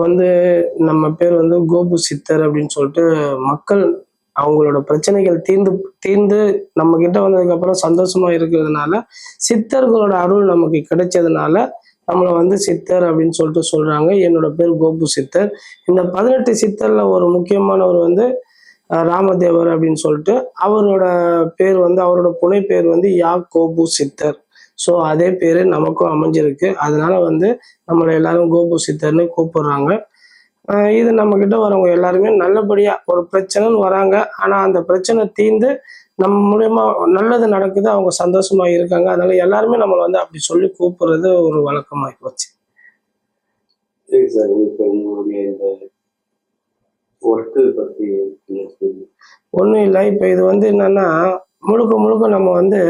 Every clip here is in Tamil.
வந்து நம்ம பேர் வந்து கோபு சித்தர் அப்படின்னு சொல்லிட்டு மக்கள் அவங்களோட பிரச்சனைகள் தீர்ந்து தீர்ந்து நம்ம கிட்ட வந்ததுக்கு அப்புறம் சந்தோஷமா இருக்கிறதுனால சித்தர்களோட அருள் நமக்கு கிடைச்சதுனால நம்மளை வந்து சித்தர் அப்படின்னு சொல்லிட்டு சொல்றாங்க. என்னோட பேர் கோபு சித்தர். இந்த பதினெட்டு சித்தர்ல ஒரு முக்கியமானவர் வந்து ராமதேவர் அப்படின்னு சொல்லிட்டு அவரோட பேர் வந்து அவரோட புனை பேர் வந்து யா கோபு சித்தர். ஸோ அதே பேர் நமக்கும் அமைஞ்சிருக்கு. அதனால வந்து நம்மளை எல்லாரும் கோபு சித்தர்னு கூப்பிடுறாங்க இது நம்ம கிட்ட வரவங்க எல்லாருமே நல்லபடியா ஒரு பிரச்சனைன்னு வராங்க. ஆனா அந்த பிரச்சனை தீர்ந்து நம்ம மூலியமா நல்லது நடக்குது அவங்க சந்தோஷமா இருக்காங்க. அதனால எல்லாருமே நம்மளை வந்து அப்படி சொல்லி கூப்பிடுறது ஒரு வழக்கமாகி போச்சு. சரி சார் இப்போ உங்களுடைய இந்த ஒர்க்கு பற்றி என்ன சொல்லுங்க ஒன்றும் இல்லை. இப்போ இது வந்து என்னன்னா முழுக்க முழுக்க நம்ம வந்து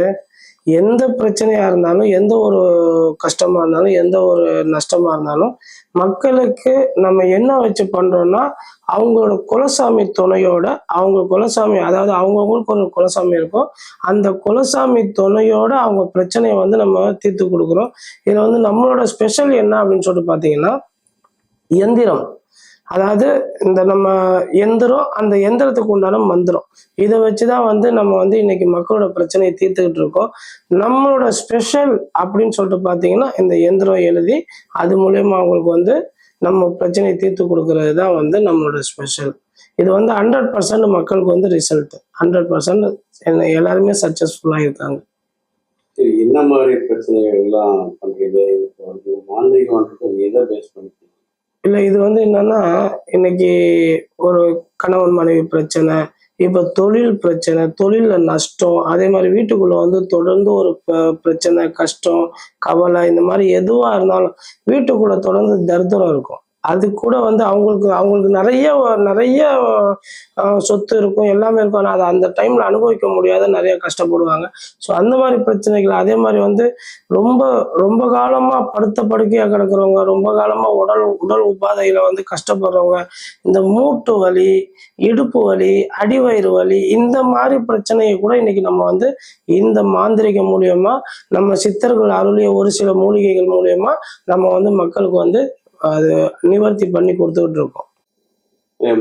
எந்த பிரச்சனையா இருந்தாலும் எந்த ஒரு கஷ்டமா இருந்தாலும் எந்த ஒரு நஷ்டமா இருந்தாலும் மக்களுக்கு நம்ம என்ன வச்சு பண்றோம்னா அவங்களோட குலசாமி துணையோட அவங்க குலசாமி அதாவது அவங்கவுங்களுக்கு ஒரு குலசாமி இருக்கும். அந்த குலசாமி துணையோட அவங்க பிரச்சனையை வந்து நம்ம தீர்த்து கொடுக்குறோம். இதில் வந்து நம்மளோட ஸ்பெஷல் என்ன அப்படின்னு சொல்லிட்டு பார்த்தீங்கன்னா எந்திரம். அதாவது இந்த நம்ம எந்திரம் அந்த எந்திரத்துக்கு உண்டான மந்திரம். இதை வச்சுதான் வந்து நம்ம வந்து இன்னைக்கு மக்களோட பிரச்சனையை தீர்த்துக்கிட்டு இருக்கோம். நம்மளோட ஸ்பெஷல் அப்படின்னு சொல்லிட்டு பார்த்தீங்கன்னா இந்த எந்திரம் எழுதி அது மூலயமா அவங்களுக்கு வந்து நம்ம பிரச்சனையை தீர்த்து கொடுக்கறது தான் வந்து நம்மளோட ஸ்பெஷல் இது வந்து ஹண்ட்ரட் பர்சன்ட் மக்களுக்கு வந்து ரிசல்ட் ஹண்ட்ரட் பர்சன்ட் எல்லாருமே சக்சஸ்ஃபுல்லாக இருக்காங்க. என்ன மாதிரி பிரச்சனைகள் எல்லாம் பண்றீங்க? இதுக்கு வந்து மாந்திரிகம் எதை பேஸ் பண்ணி இல்லை இது வந்து என்னன்னா இன்னைக்கு ஒரு கணவன் மனைவி பிரச்சனை இப்போ தொழில் பிரச்சனை தொழிலில் நஷ்டம் அதே மாதிரி வீட்டுக்குள்ளே வந்து தொடர்ந்து ஒரு ப- பிரச்சனை கஷ்டம் கவலை இந்த மாதிரி எதுவாக இருந்தாலும் வீட்டுக்குள்ளே தொடர்ந்து தரித்திரம் இருக்கும். அது கூட வந்து அவங்களுக்கு அவங்களுக்கு நிறைய நிறைய சொத்து இருக்கும் எல்லாமே இருக்கும். ஆனால் அதை அந்த டைம்ல அனுபவிக்க முடியாத நிறைய கஷ்டப்படுவாங்க. ஸோ அந்த மாதிரி பிரச்சனைகள் அதே மாதிரி வந்து ரொம்ப ரொம்ப காலமா படுத்த படுக்கையா கிடக்குறவங்க ரொம்ப காலமா உடல் உடல் உபாதையில வந்து கஷ்டப்படுறவங்க இந்த மூட்டு வலி இடுப்பு வலி அடிவயிறு வலி இந்த மாதிரி பிரச்சனையை கூட இன்னைக்கு நம்ம வந்து இந்த மாந்திரிகம் மூலியமா நம்ம சித்தர்கள் அருளிய ஒரு சில மூலிகைகள் மூலியமா நம்ம வந்து மக்களுக்கு வந்து அது நிவர்த்தி பண்ணி கொடுத்துக்கிட்டு இருக்கோம்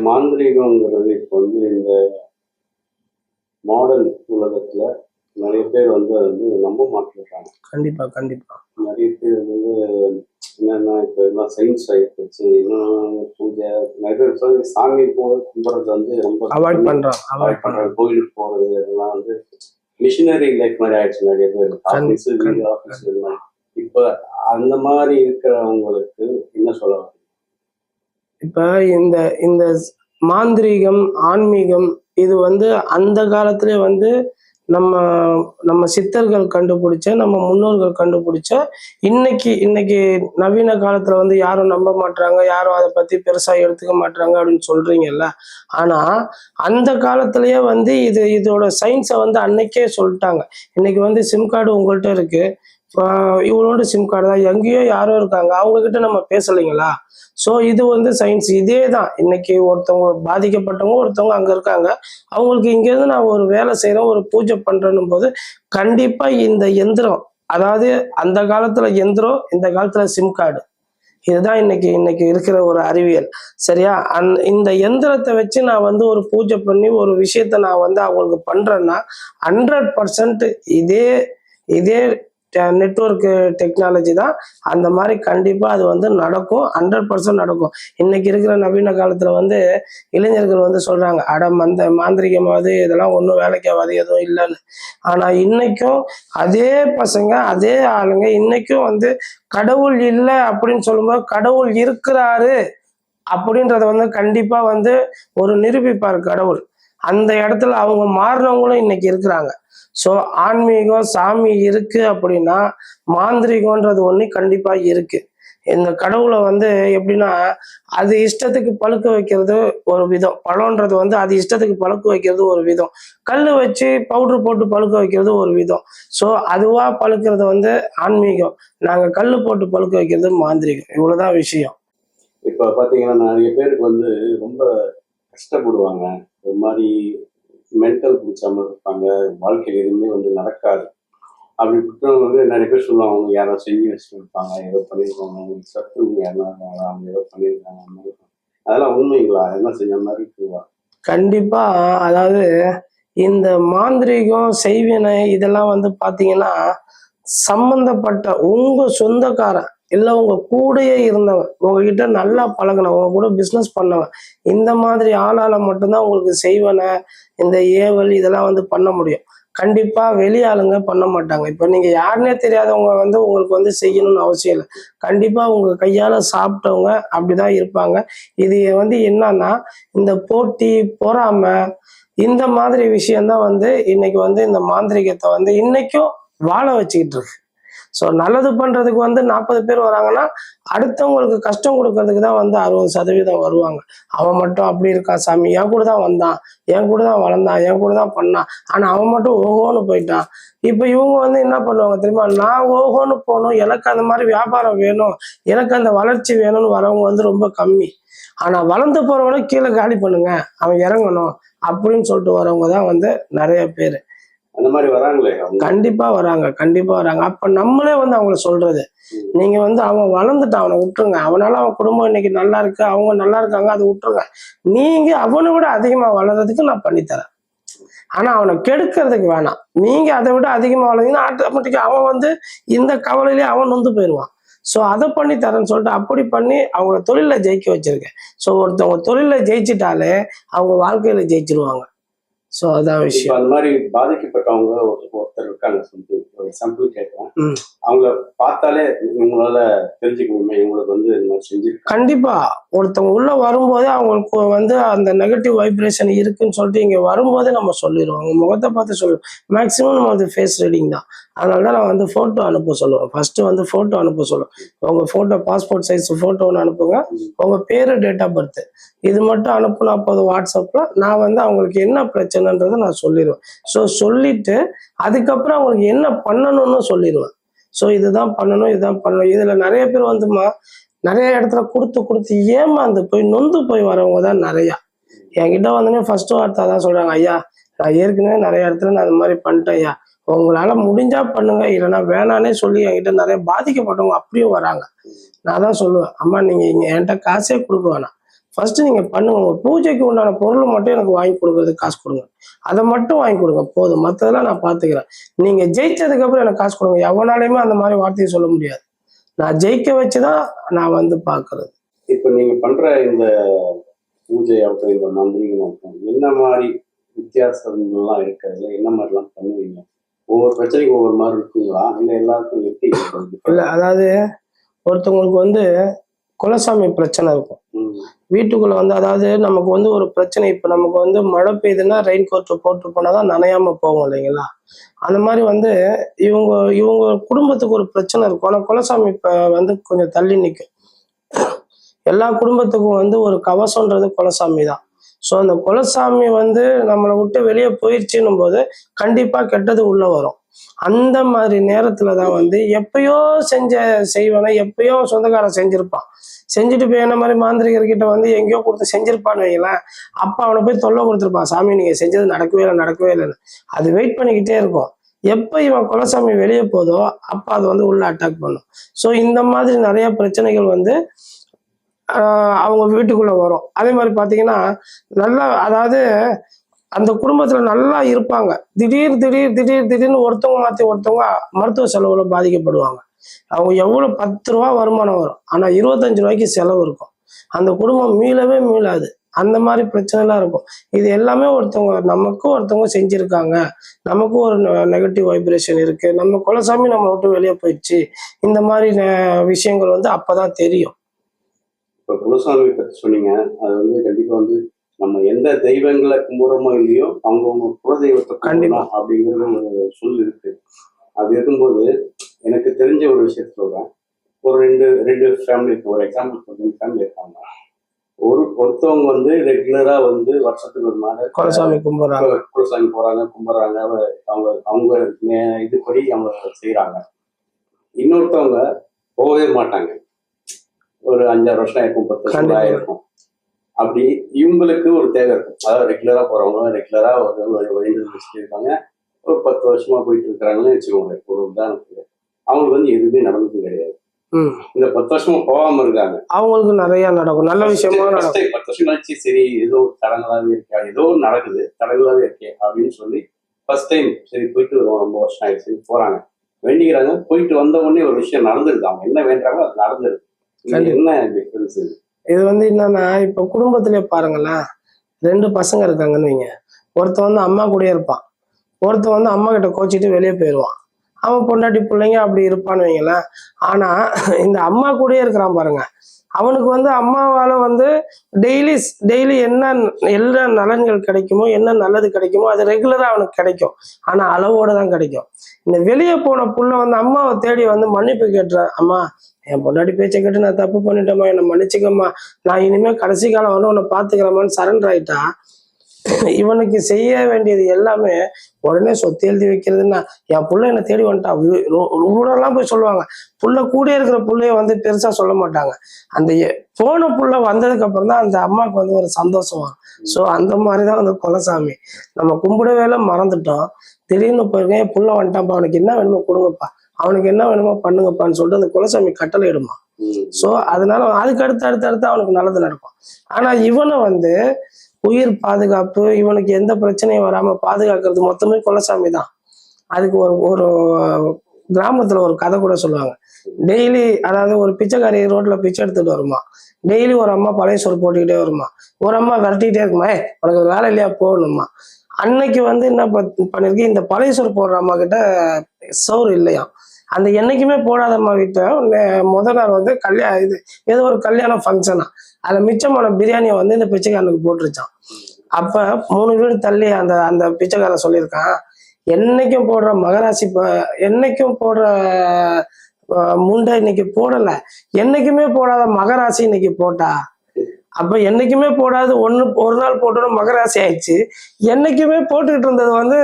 மாந்திரிகம்ங்கிறது இப்போ வந்து இந்த மாடர்ன் உலகத்துல நிறைய பேர் வந்து அதை வந்து நம்ப மாட்டேங்கிறாங்க கண்டிப்பா கண்டிப்பா. நிறைய பேர் வந்து என்னன்னா இப்போ எல்லாம் சயின்ஸ் ஆகிடுச்சு இன்னும் பூஜை நிறைய பேர் சாமி போக கும்பிட்றது வந்து ரொம்ப அவாய்ட் பண்றோம் அவாய்ட் பண்றது கோயிலுக்கு போறது அதெல்லாம் வந்து மிஷினரி லைஃப் மாதிரி ஆயிடுச்சு நிறைய பேர். ஆஃபீஸ் வீடு. ஆஃபீஸ் எல்லாம் இப்போ அந்த மாதிரி இருக்கிறவங்களுக்கு என்ன சொல்ல இப்ப இந்த இந்த மாந்திரீகம் ஆன்மீகம் இது வந்து அந்த காலத்துல வந்து நம்ம நம்ம சித்தர்கள் கண்டுபிடிச்ச நம்ம முன்னோர்கள் கண்டுபிடிச்ச இன்னைக்கு இன்னைக்கு நவீன காலத்துல வந்து யாரும் நம்ப மாட்றாங்க யாரும் அதை பத்தி பெருசா எடுத்துக்க மாட்றாங்க அப்படின்னு சொல்றீங்கல்ல. ஆனா அந்த காலத்திலயே வந்து இது இதோட சயின்ஸை வந்து அன்னைக்கே சொல்லிட்டாங்க. இன்னைக்கு வந்து சிம் கார்டு உங்கள்கிட்ட இருக்கு. இவ்வளோண்டு சிம் கார்டு தான். எங்கேயோ யாரோ இருக்காங்க. அவங்க கிட்ட நம்ம பேசலைங்களா? ஸோ இது வந்து சயின்ஸ் இதே தான். இன்னைக்கு ஒருத்தவங்க பாதிக்கப்பட்டவங்க ஒருத்தவங்க அங்கே இருக்காங்க. அவங்களுக்கு இங்கேருந்து நான் ஒரு வேலை செய்கிறேன் ஒரு பூஜை பண்ணுறேன்னும் போது கண்டிப்பாக இந்த எந்திரம் அதாவது அந்த காலத்தில் எந்திரம் இந்த காலத்தில் சிம் கார்டு இதுதான் இன்னைக்கு இன்னைக்கு இருக்கிற ஒரு அறிவியல். சரியா? அந் இந்த எந்திரத்தை வச்சு நான் வந்து ஒரு பூஜை பண்ணி ஒரு விஷயத்த நான் வந்து அவங்களுக்கு பண்றேன்னா ஹண்ட்ரட் பர்சன்ட் இதே இதே நெட்ஒர்க் டெக்னாலஜி தான். அந்த மாதிரி கண்டிப்பாக அது வந்து நடக்கும். ஹண்ட்ரட் பர்சன்ட் நடக்கும். இன்னைக்கு இருக்கிற நவீன காலத்தில் வந்து இளைஞர்கள் வந்து சொல்கிறாங்க அட மந்த மாந்திரிகமாவது இதெல்லாம் ஒன்றும் வேலைக்கு எதுவும் இல்லைன்னு. ஆனால் இன்னைக்கும் அதே பசங்க அதே ஆளுங்க இன்னைக்கும் வந்து கடவுள் இல்லை அப்படின்னு சொல்லும்போது கடவுள் இருக்கிறாரு அப்படின்றத வந்து கண்டிப்பாக வந்து ஒரு நிரூபிப்பார் கடவுள். அந்த இடத்துல அவங்க மாறினவங்களும் இன்னைக்கு இருக்கிறாங்க. ஸோ ஆன்மீகம் சாமி இருக்கு அப்படின்னா மாந்திரிகம்ன்றது ஒன்று கண்டிப்பா இருக்கு. இந்த கடவுளை வந்து எப்படின்னா அது இஷ்டத்துக்கு பழுக்க வைக்கிறது ஒரு விதம். பழம்ன்றது வந்து அது இஷ்டத்துக்கு பழுக்க வைக்கிறது ஒரு விதம். கல் வச்சு பவுடர் போட்டு பழுக்க வைக்கிறது ஒரு விதம். ஸோ அதுவா பழுக்கிறது வந்து ஆன்மீகம். நாங்கள் கல் போட்டு பழுக்க வைக்கிறது மாந்திரிகம். இவ்வளோதான் விஷயம். இப்போ பார்த்தீங்கன்னா நிறைய பேருக்கு வந்து ரொம்ப கஷ்டப்படுவாங்க. ஒரு மாதிரி மென்டல் பிடிச்ச மாதிரி இருப்பாங்க. வாழ்க்கையில் எதுவுமே வந்து நடக்காது. அப்படி குற்றம் வந்து நிறைய பேர் சொல்லுவாங்க. அவங்க யாரோ செஞ்சு வச்சுருப்பாங்க. ஏதோ பண்ணியிருக்காங்க. அவங்களுக்கு சத்துவங்க யாருன்னா அவங்க ஏதோ பண்ணியிருக்காங்க. அந்த மாதிரி. அதெல்லாம் உண்மைங்களா? என்ன செஞ்ச மாதிரி இருக்குங்களா? கண்டிப்பா. அதாவது இந்த மாந்திரீகம் செய்வினை இதெல்லாம் வந்து பாத்தீங்கன்னா சம்பந்தப்பட்ட உங்க சொந்தக்காரன் இல்லை உங்க கூடயே இருந்தவன் உங்ககிட்ட நல்லா பழகினவன் உங்க கூட பிஸ்னஸ் பண்ணவன் இந்த மாதிரி ஆளால மட்டும்தான் உங்களுக்கு செய்வனை இந்த ஏவல் இதெல்லாம் வந்து பண்ண முடியும். கண்டிப்பாக வெளி ஆளுங்க பண்ண மாட்டாங்க. இப்போ நீங்கள் யாருன்னே தெரியாதவங்க வந்து உங்களுக்கு வந்து செய்யணும்னு அவசியம் இல்லை. கண்டிப்பாக உங்கள் கையால் சாப்பிட்டவங்க அப்படிதான் இருப்பாங்க. இது வந்து என்னன்னா இந்த போட்டி பொறாமை இந்த மாதிரி விஷயம்தான் வந்து இன்னைக்கு வந்து இந்த மாந்திரிகத்தை வந்து இன்னைக்கும் வாழ வச்சுக்கிட்டு இருக்கு. ஸோ நல்லது பண்ணுறதுக்கு வந்து நாற்பது பேர் வராங்கன்னா அடுத்தவங்களுக்கு கஷ்டம் கொடுக்கறதுக்கு தான் வந்து அறுபது சதவீதம் வருவாங்க. அவன் மட்டும் அப்படி இருக்கான் சாமி. என் கூட தான் வந்தான். என் கூட தான் வளர்ந்தான். என் கூட தான் பண்ணான். ஆனால் அவன் மட்டும் ஓஹோன்னு போயிட்டான். இப்போ இவங்க வந்து என்ன பண்ணுவாங்க தெரியுமா? நான் ஓஹோன்னு போகணும். எனக்கு அந்த மாதிரி வியாபாரம் வேணும். எனக்கு அந்த வளர்ச்சி வேணும்னு வரவங்க வந்து ரொம்ப கம்மி. ஆனால் வளர்ந்து போறவன கீழே காலி பண்ணுங்க. அவன் இறங்கணும். அப்படின்னு சொல்லிட்டு வரவங்க தான் வந்து நிறைய பேர். அந்த மாதிரி வராங்களே கண்டிப்பா வராங்க கண்டிப்பா வராங்க. அப்ப நம்மளே வந்து அவங்கள சொல்றது. நீங்க வந்து அவன் வளர்ந்துட்டான் அவனை விட்டுருங்க. அவனால அவன் குடும்பம் இன்னைக்கு நல்லா இருக்கு அவங்க நல்லா இருக்காங்க அதை விட்டுருங்க. நீங்க அவனை விட அதிகமா வளர்றதுக்கு நான் பண்ணித்தரேன். ஆனா அவனை கெடுக்கிறதுக்கு வேணாம். நீங்க அதை விட அதிகமா வளர்ந்தீங்கன்னா ஆட்டோமேட்டிக்கா அவன் வந்து இந்த கவலையிலேயே அவன் நொந்து போயிடுவான். ஸோ அதை பண்ணி தரேன்னு சொல்லிட்டு அப்படி பண்ணி அவங்கள தொழில ஜெயிக்க வச்சிருக்கேன். ஸோ ஒருத்தவங்க தொழில ஜெயிச்சிட்டாலே அவங்க வாழ்க்கையில ஜெயிச்சிருவாங்க. ஸோ அதான் விஷயம். அந்த மாதிரி பாதிக்கப்பட்டவங்க ஒரு ஒருத்தர் இருக்காங்க சொல்லி ஒரு எக்ஸாம்பிள் கேட்கிறேன். அவங்கள பார்த்தாலே இவங்களால தெரிஞ்சுக்க முடியுமா இவங்களுக்கு வந்து இந்த மாதிரி செஞ்சிருக்காங்க. கண்டிப்பா. ஒருத்தவங்க உள்ள வரும்போதே அவங்களுக்கு வந்து அந்த நெகட்டிவ் வைப்ரேஷன் இருக்குன்னு சொல்லிட்டு இங்க வரும்போதே நம்ம சொல்லிடுவோம். அவங்க முகத்தை பார்த்து சொல்லுவோம் மேக்ஸிமம் நம்ம வந்து ஃபேஸ் ரீடிங் தான். அதனால தான் நான் வந்து ஃபோட்டோ அனுப்ப சொல்லுவேன். ஃபர்ஸ்ட் வந்து ஃபோட்டோ அனுப்ப சொல்லுவேன். உங்க ஃபோட்டோ பாஸ்போர்ட் சைஸ் ஃபோட்டோ ஒன்று அனுப்புங்க. உங்க பேரு டேட் ஆஃப் பர்த் இது மட்டும் அனுப்புனா போதும் வாட்ஸ்அப்ல நான் வந்து அவங்களுக்கு என்ன பிரச்சனைன்றதை நான் சொல்லிடுவேன். ஸோ சொல்லிட்டு அதுக்கப்புறம் அவங்களுக்கு என்ன பண்ணணும்னு சொல்லிடுவேன். ஸோ இதுதான் பண்ணணும் இதுதான் பண்ணணும். இதுல நிறைய பேர் வந்துமா நிறைய இடத்துல கொடுத்து கொடுத்து ஏமாந்து போய் நொந்து போய் வரவங்க தான் நிறையா. என்கிட்ட வந்தோடனே ஃபர்ஸ்ட் வார்த்தை தான் சொல்றாங்க ஐயா நான் ஏற்கனவே நிறைய இடத்துல நான் அது மாதிரி பண்ணிட்டேன் ஐயா. உங்களால முடிஞ்சா பண்ணுங்க இல்லைன்னா வேணானே சொல்லி என்கிட்ட நிறைய பாதிக்கப்பட்டவங்க அப்படியும் வராங்க. நான் தான் சொல்லுவேன் அம்மா நீங்க இங்கே என்கிட்ட காசே கொடுக்க வேணாம். ஃபர்ஸ்ட் நீங்க பண்ணுங்க. உங்க பூஜைக்கு உண்டான பொருள் மட்டும் எனக்கு வாங்கி கொடுக்கறதுக்கு காசு கொடுங்க. அதை மட்டும் வாங்கி கொடுங்க. போதும். மற்றதெல்லாம் நான் பார்த்துக்கிறேன் நீங்க ஜெயிச்சதுக்கு அப்புறம் எனக்கு காசு கொடுங்க. எவனாலையுமே அந்த மாதிரி வார்த்தையை சொல்ல முடியாது. நான் ஜெயிக்க வச்சுதான் நான் வந்து பார்க்கிறது இப்ப நீங்க பண்ற இந்த பூஜை ஆகட்டும் இந்த ஆகட்டும் என்ன மாதிரி வித்தியாசங்கள்லாம் இருக்கு? அதுல என்ன மாதிரிலாம் பண்ணுவீங்க? ஒவ்வொரு பிரச்சனைக்கும் ஒவ்வொரு மாதிரி இருக்குங்களா? இல்ல எல்லாருக்கும் எப்படி? இல்ல அதாவது ஒருத்தவங்களுக்கு வந்து குலசாமி பிரச்சனை இருக்கும். வீட்டுக்குள்ள வந்து அதாவது நமக்கு வந்து ஒரு பிரச்சனை இப்ப நமக்கு வந்து மழை பெய்யுதுன்னா ரெயின் கோட் போட்டு போனாதான் நனையாம போகும் இல்லைங்களா? அந்த மாதிரி வந்து இவங்க இவங்க குடும்பத்துக்கு ஒரு பிரச்சனை இருக்கும். ஆனா குலசாமி இப்ப வந்து கொஞ்சம் தள்ளி நிற்கும் எல்லா குடும்பத்துக்கும் வந்து ஒரு கவசம்ன்றது குலசாமி தான். ஸோ அந்த குலசாமி வந்து நம்மளை விட்டு வெளியே போயிடுச்சுன்னும் போது கண்டிப்பா கெட்டது உள்ள வரும். அந்த மாதிரி நேரத்துல தான் வந்து எப்பயோ செஞ்ச செய்வனை எப்பயோ சொந்தக்காரன் செஞ்சிருப்பான். செஞ்சுட்டு போய் என்ன மாதிரி மாந்திரிகர்கிட்ட வந்து எங்கேயோ கொடுத்து செஞ்சிருப்பான்னு வைங்களேன் அப்பா அவனை போய் தொல்லை கொடுத்துருப்பான். சாமி நீங்க செஞ்சது நடக்கவே இல்லை நடக்கவே இல்லைன்னு. அது வெயிட் பண்ணிக்கிட்டே இருக்கும். எப்போ இவன் குலசாமி வெளியே போதோ அப்ப அது வந்து உள்ள அட்டாக் பண்ணும். ஸோ இந்த மாதிரி நிறைய பிரச்சனைகள் வந்து ஆஹ் அவங்க வீட்டுக்குள்ள வரும். அதே மாதிரி பாத்தீங்கன்னா நல்லா அதாவது அந்த குடும்பத்துல நல்லா இருப்பாங்க. திடீர் திடீர் திடீர் திடீர்னு ஒருத்தவங்க மாத்தி ஒருத்தவங்க மருத்துவ செலவுல பாதிக்கப்படுவாங்க. அவங்க எவ்வளவு பத்து ரூபா வருமானம் வரும். ஆனா இருபத்தஞ்சு ரூபாய்க்கு செலவு இருக்கும். அந்த குடும்பம் மீளவே மீளாது. அந்த மாதிரி பிரச்சனை எல்லாம் இருக்கும். இது எல்லாமே ஒருத்தவங்க நமக்கும் ஒருத்தவங்க செஞ்சிருக்காங்க. நமக்கும் ஒரு நெகட்டிவ் வைப்ரேஷன் இருக்கு. நம்ம குலசாமி நம்ம விட்டு வெளியே போயிடுச்சு. இந்த மாதிரி விஷயங்கள் வந்து அப்பதான் தெரியும். இப்ப குலசாமி பத்தி சொன்னீங்க. அது வந்து கண்டிப்பா வந்து நம்ம எந்த தெய்வங்களை கும்பிடுறோமோ இல்லையோ அவங்கவுங்க குலதெய்வத்தை கண்டிப்பா. அப்படிங்கிறது ஒரு சொல் இருக்கு. அப்படி இருக்கும்போது எனக்கு தெரிஞ்ச ஒரு விஷயத்த சொல்றேன். ஒரு ரெண்டு ரெண்டு ஃபேமிலி ஒரு எக்ஸாம்பிள் ரெண்டு ஃபேமிலி இருக்காங்க. ஒரு ஒருத்தவங்க வந்து ரெகுலரா வந்து வருஷத்துக்கு ஒரு நாள் குலசாமி கும்பிடுறாங்க குலசாமி போறாங்க கும்பிடுறாங்க அவ- அவங்க அவங்க இதுபடி அவங்க செய்யறாங்க இன்னொருத்தவங்க போகவே மாட்டாங்க. ஒரு அஞ்சாறு வருஷம் இருக்கும் பத்து வருஷம். இருக்கும் அப்படி இவங்களுக்கு ஒரு தேவை இருக்கும். அதாவது ரெகுலரா போறவங்க ரெகுலரா ஒரு வழி வழிந்து வச்சுட்டு ஒரு பத்து வருஷமா போயிட்டு இருக்கிறாங்கன்னு வச்சுக்கோங்க ஒரு உதாரணத்துக்கு அவங்களுக்கு வந்து எதுவுமே நடந்தது கிடையாது. இந்த பத்து வருஷமா போகாம இருக்காங்க. அவங்களுக்கு நிறைய நடக்கும். நல்ல விஷயமா நடக்கும். பத்து வருஷம் கழிச்சு சரி ஏதோ தடங்களாவே இருக்கா ஏதோ நடக்குது தடங்களாவே இருக்கே அப்படின்னு சொல்லி ஃபர்ஸ்ட் டைம் சரி போயிட்டு வருவோம். ரொம்ப வருஷம் ஆயிடுச்சு போறாங்க. வேண்டிக்கிறாங்க. போயிட்டு வந்த உடனே ஒரு விஷயம் நடந்துருது அவங்க என்ன வேண்டாங்களோ அது கண்டிப்பா. என்ன டிஃபரன்ஸ் இது வந்து என்னன்னா இப்ப குடும்பத்திலே பாருங்களேன் ரெண்டு பசங்க இருக்காங்கன்னு வைங்க. ஒருத்தன் வந்து அம்மா கூடயே இருப்பான். ஒருத்தன் வந்து அம்மா கிட்ட கோச்சிட்டு வெளியே போயிடுவான் அவன் பொண்டாட்டி பிள்ளைங்க அப்படி இருப்பான்னு வைங்களேன். ஆனா இந்த அம்மா கூடயே இருக்கிறான் பாருங்க. அவனுக்கு வந்து அம்மாவால வந்து டெய்லி டெய்லி என்ன எல்லா நலன்கள் கிடைக்குமோ என்ன நல்லது கிடைக்குமோ அது ரெகுலரா அவனுக்கு கிடைக்கும். ஆனா அளவோட தான் கிடைக்கும். இந்த வெளியே போன புள்ள வந்து அம்மாவை தேடி வந்து மன்னிப்பு கேட்டுறான் அம்மா என் பொண்டாட்டி பேச்சை கேட்டு நான் தப்பு பண்ணிட்டேம்மா என்னை மன்னிச்சுக்கம்மா. நான் இனிமே கடைசி காலம் வந்து உன்னை பார்த்துக்கிறேம்மான்னு சரண்டர் ஆயிட்டா இவனுக்கு செய்ய வேண்டியது எல்லாமே உடனே சொத்து எழுதி வைக்கிறதுன்னா என் புள்ள என்னை தேடி வந்துட்டா. வி- ரொ- ஊரெல்லாம் போய் சொல்லுவாங்க. புள்ள கூட இருக்கிற புள்ளைய வந்து பெருசா சொல்ல மாட்டாங்க. அந்த போன புள்ள வந்ததுக்கு அப்புறம் தான் அந்த அம்மாவுக்கு வந்து ஒரு சந்தோஷம் வரும். ஸோ அந்த மாதிரி தான் வந்து குலசாமி. நம்ம கும்பிடவே எல்லாம் மறந்துட்டோம். திடீர்னு போயிருக்கேன் என் புள்ள வந்துட்டான்ப்பா. அவனுக்கு என்ன வேணுமோ கொடுங்கப்பா. அவனுக்கு என்ன வேணுமோ பண்ணுங்கப்பான்னு சொல்லிட்டு அந்த குலசாமி கட்டளை இடுமா ஸோ அதனால அதுக்கு அடுத்து அடுத்து அடுத்து அவனுக்கு நல்லது நடக்கும். ஆனா இவனை வந்து உயிர் பாதுகாப்பு இவனுக்கு எந்த பிரச்சனையும் வராம பாதுகாக்கிறது மொத்தமே குலசாமி தான் அதுக்கு ஒரு ஒரு கிராமத்துல ஒரு கதை கூட சொல்லுவாங்க. டெய்லி அதாவது ஒரு பிச்சைக்காரி ரோட்ல பிச்சை எடுத்துட்டு வருமா? டெய்லி ஒரு அம்மா பழைய சோறு போட்டுக்கிட்டே வருமா? ஒரு அம்மா விரட்டிக்கிட்டே இருக்குமா? ஏ உனக்கு வேலை இல்லையா? போகணுமா? அன்னைக்கு வந்து என்ன ப- பண்ணிருக்கு? இந்த பழைய சோறு போடுற அம்மா கிட்ட சோறு இல்லையா அந்த என்றைக்குமே போடாதம்மா வீட்டை. முத நாள் வந்து கல்யாணம் இது ஏதோ ஒரு கல்யாணம் ஃபங்க்ஷனா அதில் மிச்சமான பிரியாணியை வந்து இந்த பிச்சைக்காரனுக்கு போட்டுருச்சான் அப்போ மூணு வீடு தள்ளி அந்த அந்த பிச்சைக்காரன் சொல்லியிருக்கான் என்னைக்கும் போடுற மகராசி ப- என்னைக்கும் போடுற முண்டை இன்னைக்கு போடலை. என்னைக்குமே போடாத மகராசி இன்னைக்கு போட்டா அப்ப என்னைக்குமே போடாது. ஒண்ணு ஒரு நாள் போட்டோன்னு மகராசி ஆயிடுச்சு. என்னைக்குமே போட்டுக்கிட்டு இருந்தது வந்து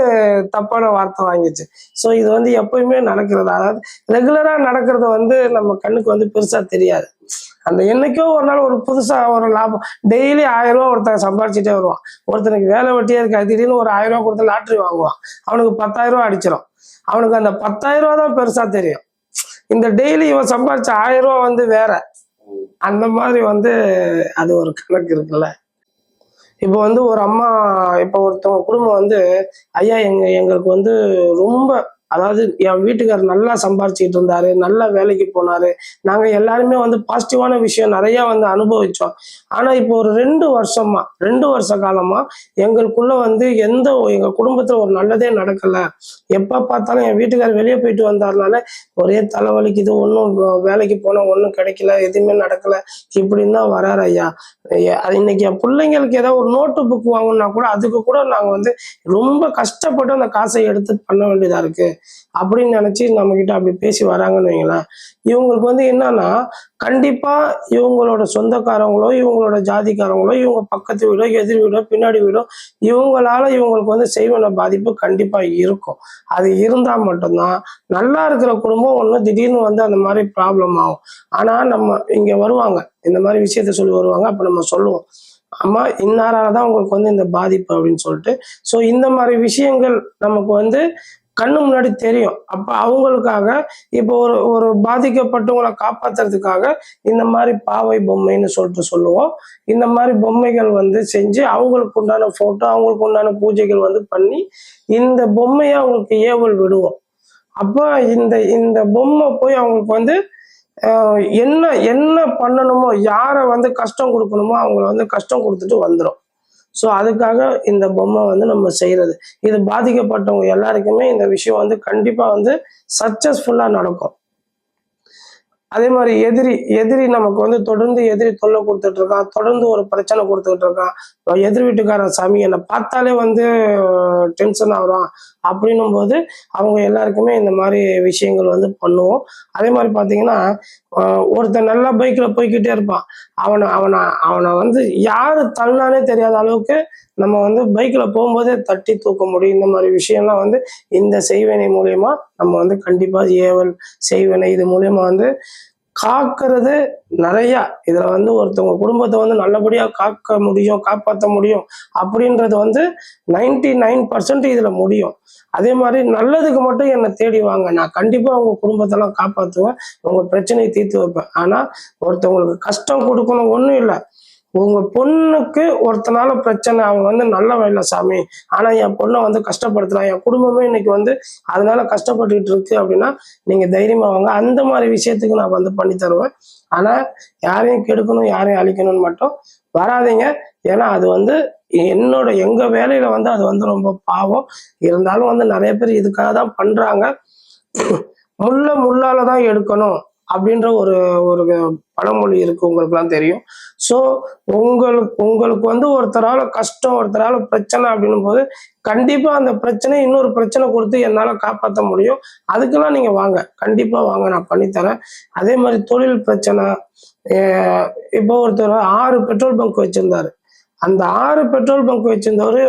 தப்பான வார்த்தை வாங்கிச்சு ஸோ இது வந்து எப்பயுமே நடக்கிறது. அதாவது ரெகுலரா நடக்கிறது வந்து நம்ம கண்ணுக்கு வந்து பெருசா தெரியாது. அந்த என்னைக்கோ ஒரு நாள் ஒரு புதுசா ஒரு லாபம். டெய்லி ஆயிரம் ரூபா ஒருத்தன் சம்பாரிச்சுட்டே வருவான். ஒருத்தனுக்கு வேலை வெட்டியே இருக்காது திடீர்னு ஒரு ஆயிரம் ரூபா கொடுத்து லாட்ரி வாங்குவான். அவனுக்கு பத்தாயிரம் ரூபா அடிச்சிடும் அவனுக்கு அந்த பத்தாயிரம் ரூபா தான் பெருசா தெரியும். இந்த டெய்லி இவன் சம்பாரிச்ச ஆயிரம் ரூபா வந்து வேற. அந்த மாதிரி வந்து அது ஒரு கணக்கு இருக்குல்ல. இப்போ வந்து ஒரு அம்மா இப்போ ஒருத்தவங்க குடும்பம் வந்து ஐயா எங்க எங்களுக்கு வந்து ரொம்ப அதாவது என் வீட்டுக்கார் நல்லா சம்பாரிச்சுக்கிட்டு இருந்தாரு நல்லா வேலைக்கு போனாரு. நாங்க எல்லாருமே வந்து பாசிட்டிவான விஷயம் நிறைய வந்து அனுபவிச்சோம். ஆனா இப்போ ஒரு ரெண்டு வருஷமா ரெண்டு வருஷ காலமா எங்களுக்குள்ள வந்து எந்த எங்க குடும்பத்துல ஒரு நல்லதே நடக்கல. எப்ப பார்த்தாலும் என் வீட்டுக்கார் வெளியே போயிட்டு வந்தாருனால ஒரே தலைவலிக்குது ஒன்றும் வேலைக்கு போனா ஒன்றும் கிடைக்கல எதுவுமே நடக்கல. இப்படின்னு தான் வராரு ஐயா. ஐயா, இன்னைக்கு என் பிள்ளைங்களுக்கு ஏதாவது ஒரு நோட்டு புக் வாங்கணும்னா கூட அதுக்கு கூட நாங்க வந்து ரொம்ப கஷ்டப்பட்டு அந்த காசை எடுத்து பண்ண வேண்டியதா இருக்கு. அப்படின்னு நினைச்சு நம்ம கிட்ட அப்படி பேசி வராங்கன்னு வைங்களேன். இவங்களுக்கு வந்து என்னன்னா கண்டிப்பா இவங்களோட சொந்தக்காரங்களோ இவங்களோட ஜாதிக்காரங்களோ இவங்க பக்கத்து வீடோ எதிர் வீடோ பின்னாடி வீடோ இவங்களால இவங்களுக்கு வந்து செய்வன பாதிப்பு கண்டிப்பா இருக்கும். அது இருந்தா மட்டும்தான். நல்லா இருக்கிற குடும்பம் ஒண்ணு திடீர்னு வந்து அந்த மாதிரி ப்ராப்ளம் ஆகும். ஆனா நம்ம இங்க வருவாங்க. இந்த மாதிரி விஷயத்த சொல்லி வருவாங்க. அப்ப நம்ம சொல்லுவோம். அம்மா இன்னாரால தான் உங்களுக்கு வந்து இந்த பாதிப்பு அப்படின்னு சொல்லிட்டு. ஸோ இந்த மாதிரி விஷயங்கள் நமக்கு வந்து கண்ணு முன்னாடி தெரியும். அப்போ அவங்களுக்காக இப்போ ஒரு ஒரு பாதிக்கப்பட்டவங்களை காப்பாற்றுறதுக்காக இந்த மாதிரி பாவை பொம்மைன்னு சொல்லிட்டு சொல்லுவோம். இந்த மாதிரி பொம்மைகள் வந்து செஞ்சு அவங்களுக்கு உண்டான ஃபோட்டோ அவங்களுக்கு உண்டான பூஜைகள் வந்து பண்ணி இந்த பொம்மையை அவங்களுக்கு ஏவல் விடுவோம். அப்போ இந்த இந்த பொம்மை போய் அவங்களுக்கு வந்து என்ன என்ன பண்ணணுமோ யாரை வந்து கஷ்டம் கொடுக்கணுமோ அவங்கள வந்து கஷ்டம் கொடுத்துட்டு வந்துடும் ஸோ அதுக்காக இந்த பொம்மை வந்து நம்ம செய்யறது. இது பாதிக்கப்பட்டவங்க எல்லாருக்குமே இந்த விஷயம் வந்து கண்டிப்பாக வந்து சக்ஸஸ்ஃபுல்லாக நடக்கும். அதே மாதிரி எதிரி எதிரி நமக்கு வந்து தொடர்ந்து எதிரி தொல்லை கொடுத்துட்டு இருக்கான் தொடர்ந்து ஒரு பிரச்சனை கொடுத்துட்டு இருக்கான். எதிர் வீட்டுக்காரன் சாமி என்னை பார்த்தாலே வந்து டென்ஷன் ஆகிறான் அப்படின்னும் போது அவங்க எல்லாருக்குமே இந்த மாதிரி விஷயங்கள் வந்து பண்ணுவோம். அதே மாதிரி பார்த்தீங்கன்னா ஒருத்தன் நல்லா பைக்கில் போய்க்கிட்டே இருப்பான். அவனை அவனை அவனை வந்து யார் தள்ளானே தெரியாத அளவுக்கு நம்ம வந்து பைக்கில் போகும்போதே தட்டி தூக்க முடியும். இந்த மாதிரி விஷயம்லாம் வந்து இந்த செய்வினை மூலியமா நம்ம வந்து கண்டிப்பாக ஏவல் செய்வினை இது மூலயமா வந்து காக்கிறது நிறையா. இதுல வந்து ஒருத்தவங்க குடும்பத்தை வந்து நல்லபடியா காக்க முடியும் காப்பாற்ற முடியும் அப்படின்றது வந்து நைன்டி நைன் பர்சன்ட் இதுல முடியும். அதே மாதிரி நல்லதுக்கு மட்டும் என்னை தேடி வாங்க. நான் கண்டிப்பா உங்கள் குடும்பத்தெல்லாம் காப்பாற்றுவேன் உங்க பிரச்சனையை தீர்த்து வைப்பேன். ஆனா ஒருத்தவங்களுக்கு கஷ்டம் கொடுக்கணும் ஒண்ணும் இல்லை. உங்க பொண்ணுக்கு ஒருத்தனால பிரச்சனை அவங்க வந்து நல்ல வயல சாமி. ஆனா என் பொண்ணை வந்து கஷ்டப்படுத்துறான் என் குடும்பமே இன்னைக்கு வந்து அதனால கஷ்டப்பட்டுக்கிட்டு இருக்கு அப்படின்னா நீங்க தைரியமா வாங்க. அந்த மாதிரி விஷயத்துக்கு நான் வந்து பண்ணி தருவேன். ஆனா யாரையும் கெடுக்கணும் யாரையும் அழிக்கணும்னு மட்டும் வராதீங்க. ஏன்னா அது வந்து என்னோட எங்க வேலையில வந்து அது வந்து ரொம்ப பாவம். இருந்தாலும் வந்து நிறைய பேர் இதுக்காக தான் பண்றாங்க. முள்ள முள்ளால தான் எடுக்கணும். அப்படின்ற ஒரு ஒரு பழமொழி இருக்கு உங்களுக்குலாம் தெரியும். ஸோ உங்களுக்கு உங்களுக்கு வந்து ஒருத்தரால கஷ்டம் ஒருத்தரால பிரச்சனை அப்படின்னும் போது கண்டிப்பாக அந்த பிரச்சனை இன்னொரு பிரச்சனை கொடுத்து என்னால் காப்பாற்ற முடியும். அதுக்கெல்லாம் நீங்க வாங்க. கண்டிப்பாக வாங்க நான் பண்ணித்தரேன். அதே மாதிரி தொழில் பிரச்சனை இப்போ ஒருத்தர் ஆறு பெட்ரோல் பங்க் வச்சிருந்தாரு. அந்த ஆறு பெட்ரோல் பங்க் வச்சிருந்தவர்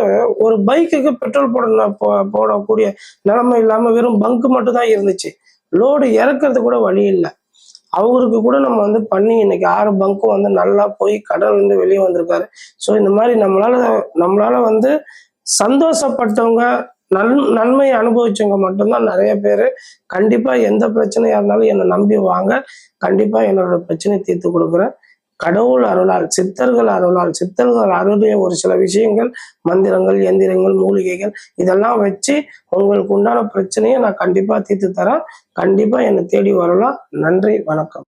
ஒரு பைக்குக்கு பெட்ரோல் போட போடக்கூடிய நிலைமை இல்லாமல் வெறும் பங்க் மட்டும் தான் இருந்துச்சு. லோடு இறக்கிறது கூட வழி இல்லை. அவருக்கு கூட நம்ம வந்து பண்ணி இன்னைக்கு ஆறு பங்க்கும் வந்து நல்லா போய் கடல் வந்து வெளியே வந்திருக்காரு. ஸோ இந்த மாதிரி நம்மளால நம்மளால வந்து சந்தோஷப்பட்டவங்க நன் நன்மையை அனுபவிச்சவங்க மட்டும்தான் நிறைய பேர் கண்டிப்பாக எந்த பிரச்சனையாக இருந்தாலும் என்னை நம்பி வாங்க. கண்டிப்பாக என்னோட பிரச்சனையை தீர்த்து கொடுக்குறேன். கடவுள் அருளால் சித்தர்கள் அருளால் சித்தர்கள் அருளிய ஒரு சில விஷயங்கள் மந்திரங்கள் எந்திரங்கள் மூலிகைகள் இதெல்லாம் வச்சு உங்களுக்கு உண்டான பிரச்சனையை நான் கண்டிப்பா தீர்த்து தரேன். கண்டிப்பா என்னை தேடி வரலாம். நன்றி வணக்கம்.